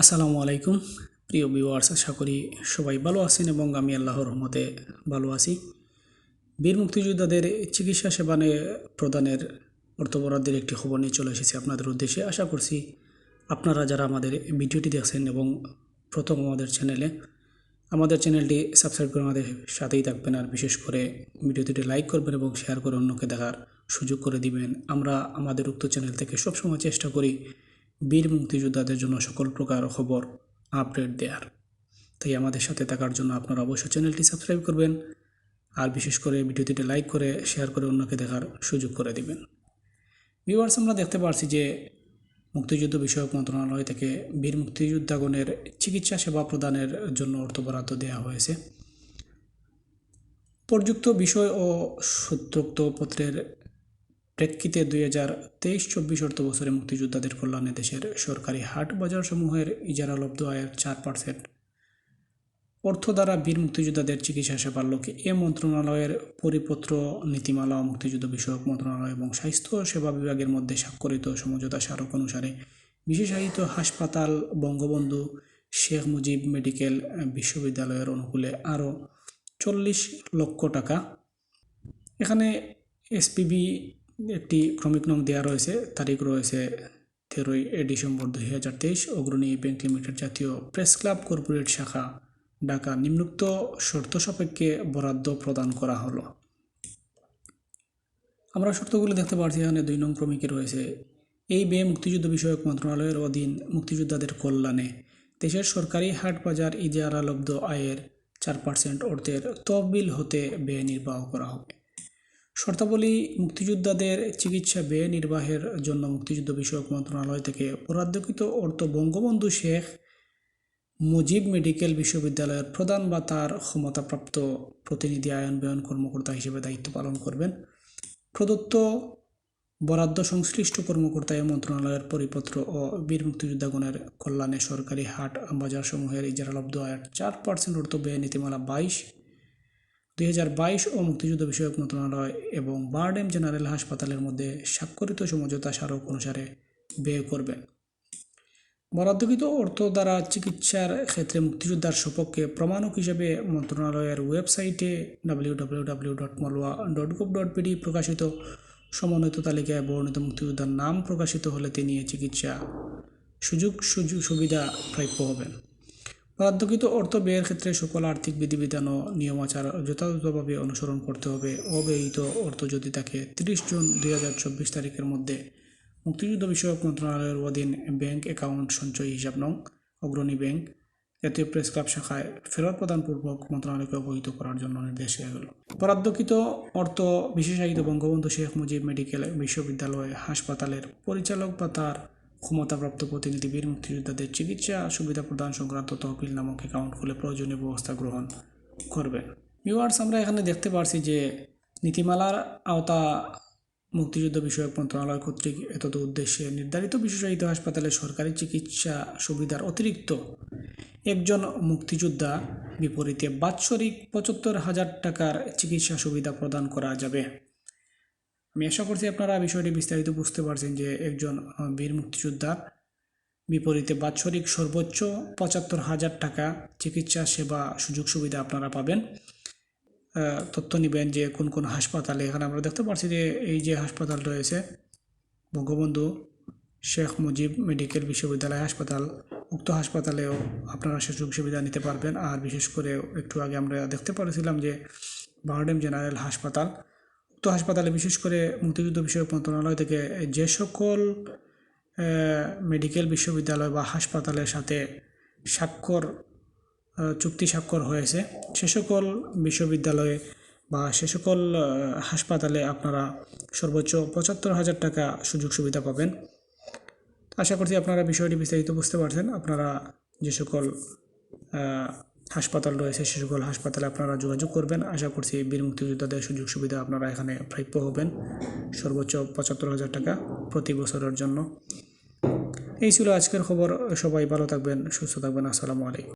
আসসালামু আলাইকুম। প্রিয় ভিউয়ার্স আশা করি সবাই ভালো আছেন এবং আমি আল্লাহর রহমতে ভালো আছি। বীর মুক্তিযোদ্ধাদের চিকিৎসা সেবা প্রদানের অর্থ বরাদ্দের একটি খবর নিয়ে চলে এসেছি আপনাদের উদ্দেশ্যে। আশা করছি আপনারা যারা আমাদের ভিডিওটি দেখছেন এবং প্রথম আমাদের চ্যানেলে, আমাদের চ্যানেলটি সাবস্ক্রাইব করে আমাদের সাথেই থাকবেন আর বিশেষ করে ভিডিওটি লাইক করবেন এবং শেয়ার করে অন্যকে দেখার সুযোগ করে দিবেন। আমরা আমাদের উক্ত চ্যানেল থেকে সবসময় চেষ্টা করি বীর মুক্তিযোদ্ধাদের জন্য সকল প্রকার খবর আপডেট দেওয়ার তাই আমাদের সাথে থাকার জন্য আপনারা অবশ্যই চ্যানেলটি সাবস্ক্রাইব করবেন আর বিশেষ করে ভিডিওটিতে লাইক করে, শেয়ার করে অন্যকে দেখার সুযোগ করে দিবেন। ভিউয়ার্স, আমরা দেখতে পারছি যে মুক্তিযুদ্ধ বিষয়ক মন্ত্রণালয় থেকে বীর মুক্তিযোদ্ধাগণের চিকিৎসা সেবা প্রদানের জন্য অর্থ বরাদ্দ দেওয়া হয়েছে। পর্যুক্ত বিষয় ও সূত্রোক্ত পত্রের প্রেক্ষিতে দুই হাজার তেইশ চব্বিশ অর্থ বছরে মুক্তিযোদ্ধাদের কল্যাণে দেশের সরকারি হাট বাজারসমূহের ইজারালব্ধ আয়ের চার পার্সেন্ট অর্থ দ্বারা বীর মুক্তিযোদ্ধাদের চিকিৎসা সেবার লক্ষ্যে এ মন্ত্রণালয়ের পরিপত্র, নীতিমালা ও মুক্তিযুদ্ধ বিষয়ক মন্ত্রণালয় এবং স্বাস্থ্য সেবা বিভাগের মধ্যে স্বাক্ষরিত সমঝোতা স্মারক অনুসারে বিশেষায়িত হাসপাতাল, বঙ্গবন্ধু, শেখ মুজিব মেডিকেল বিশ্ববিদ্যালয়ের অনুকূলে আরও চল্লিশ লক্ষ টাকা। এখানে এসপিবি একটি ক্রমিক নং দেওয়া রয়েছে, তারিখ রয়েছে তেরোই ডিসেম্বর দুই হাজার তেইশ, অগ্রণী ব্যাংক লিমিটেড জাতীয় প্রেস ক্লাব কর্পোরেট শাখা, ঢাকা। নিম্নোক্ত শর্ত সাপেক্ষে বরাদ্দ প্রদান করা হলো। আমরা শর্তগুলো দেখতে পাচ্ছি এখানে দুই নং ক্রমিকে রয়েছে। এই ব্যয় মুক্তিযুদ্ধ বিষয়ক মন্ত্রণালয়ের অধীন মুক্তিযোদ্ধাদের কল্যাণে। দেশের সরকারি হাট বাজার ইজারালব্ধ আয়ের চার পার্সেন্ট অর্থের তহবিল হতে ব্যয় নির্বাহ করা হবে। শর্তাবলী মুক্তিযোদ্ধাদের চিকিৎসা ব্যয় নির্বাহের জন্য মুক্তিযুদ্ধ বিষয়ক মন্ত্রণালয় থেকে বরাদ্দকৃত অর্থ বঙ্গবন্ধু শেখ মুজিব মেডিকেল বিশ্ববিদ্যালয়ের প্রধান বা তার ক্ষমতাপ্রাপ্ত প্রতিনিধি আয়ন ব্যয়ন কর্মকর্তা হিসেবে দায়িত্ব পালন করবেন। প্রদত্ত বরাদ্দ সংশ্লিষ্ট কর্মকর্তা এ মন্ত্রণালয়ের পরিপত্র ও বীর মুক্তিযোদ্ধাগণের কল্যাণে সরকারি হাট, বাজারসমূহের ইজারালব্ধ আয়ের চার পার্সেন্ট অর্থ ব্যয় নীতিমালা বাইশ দুই হাজার বাইশ ও মুক্তিযুদ্ধ বিষয়ক মন্ত্রণালয় এবং বারডেম জেনারেল হাসপাতালের মধ্যে স্বাক্ষরিত সমঝোতা স্মারক অনুসারে ব্যয় করবেন। বরাদ্দকৃত অর্থ দ্বারা চিকিৎসার ক্ষেত্রে মুক্তিযোদ্ধার সপক্ষে প্রমাণক হিসেবে মন্ত্রণালয়ের ওয়েবসাইটে ডাব্লিউ ডাব্লিউ ডট ডট প্রকাশিত সমন্বিত তালিকায় বর্ণিত মুক্তিযোদ্ধার নাম প্রকাশিত হলে তিনি চিকিৎসা সুযোগ সুযোগ সুবিধা প্রাপ্য হবেন। বরাদ্দকৃত অর্থ ব্যয়ের ক্ষেত্রে সকল আর্থিক বিধিবিধান ও নিয়মাচার যথাযথভাবে অনুসরণ করতে হবে। অব্যয়িত অর্থ যদি থাকে, তিরিশ জুন দুই হাজার চব্বিশ তারিখের মধ্যে মুক্তিযুদ্ধ বিষয়ক মন্ত্রণালয়ের অধীন ব্যাংক অ্যাকাউন্ট সঞ্চয় হিসাব নং, অগ্রণী ব্যাংক, জাতীয় প্রেস ক্লাব শাখায় ফেরত প্রদানপূর্বক মন্ত্রণালয়কে অবহিত করার জন্য নির্দেশ দেওয়া হল। বরাদ্দকৃত অর্থ বিশেষায়িত বঙ্গবন্ধু শেখ মুজিব মেডিকেল বিশ্ববিদ্যালয় হাসপাতালের পরিচালক বা তার ক্ষমতাপ্রাপ্ত প্রতিনিধি বীর মুক্তিযোদ্ধাদের চিকিৎসা, সুবিধা প্রদান সংক্রান্ত তহবিল নামক অ্যাকাউন্ট খুলে প্রয়োজনীয় ব্যবস্থা গ্রহণ করবেন। ভিউয়ার্স আমরা এখানে দেখতে পারছি যে নীতিমালার আওতা মুক্তিযুদ্ধ বিষয়ক মন্ত্রণালয় কর্তৃক এতদ উদ্দেশ্যে নির্ধারিত বিশেষায়িত হাসপাতালে সরকারি চিকিৎসা সুবিধার অতিরিক্ত একজন মুক্তিযোদ্ধা বিপরীতে বাৎসরিক পঁচাত্তর হাজার টাকার চিকিৎসা সুবিধা প্রদান করা যাবে। আমি আশা করছি আপনারা বিষয়টি বিস্তারিত বুঝতে পারছেন যে একজন বীর মুক্তিযোদ্ধার বিপরীতে বাৎসরিক সর্বোচ্চ পঁচাত্তর হাজার টাকা চিকিৎসা, সেবা, সুযোগ সুবিধা আপনারা পাবেন। তথ্য নেবেন যে কোন কোন হাসপাতালে। এখানে আমরা দেখতে পাচ্ছি যে এই যে হাসপাতাল রয়েছে, বঙ্গবন্ধু শেখ মুজিব মেডিকেল বিশ্ববিদ্যালয় হাসপাতাল, উক্ত হাসপাতালেও আপনারা সুযোগ সুবিধা নিতে পারবেন। আর বিশেষ করে একটু আগে আমরা দেখতে পারেছিলাম যে বারডেম জেনারেল হাসপাতাল উক্ত হাসপাতালে বিশেষ করে মুক্তিযুদ্ধ বিষয়ক মন্ত্রণালয় থেকে যে সকল মেডিকেল বিশ্ববিদ্যালয় বা হাসপাতালের সাথে স্বাক্ষর চুক্তি স্বাক্ষর হয়েছে, সে সকল বিশ্ববিদ্যালয়ে বা সে সকল হাসপাতালে আপনারা সর্বোচ্চ পঁচাত্তর হাজার টাকা সুযোগ সুবিধা পাবেন। আশা করছি আপনারা বিষয়টি বিস্তারিত বুঝতে পারছেন। আপনারা যে সকল হাসপাতাল রয়েছে, সে সকল হাসপাতালে আপনারা যোগাযোগ করবেন। আশা করছি বীর মুক্তিযোদ্ধাদের সুযোগ সুবিধা আপনারা এখানে প্রাপ্য হবেন। সর্বোচ্চ পঁচাত্তর হাজার টাকা প্রতি বছরের জন্য। এই ছিল আজকের খবর। সবাই ভালো থাকবেন, সুস্থ থাকবেন। আসসালামু আলাইকুম।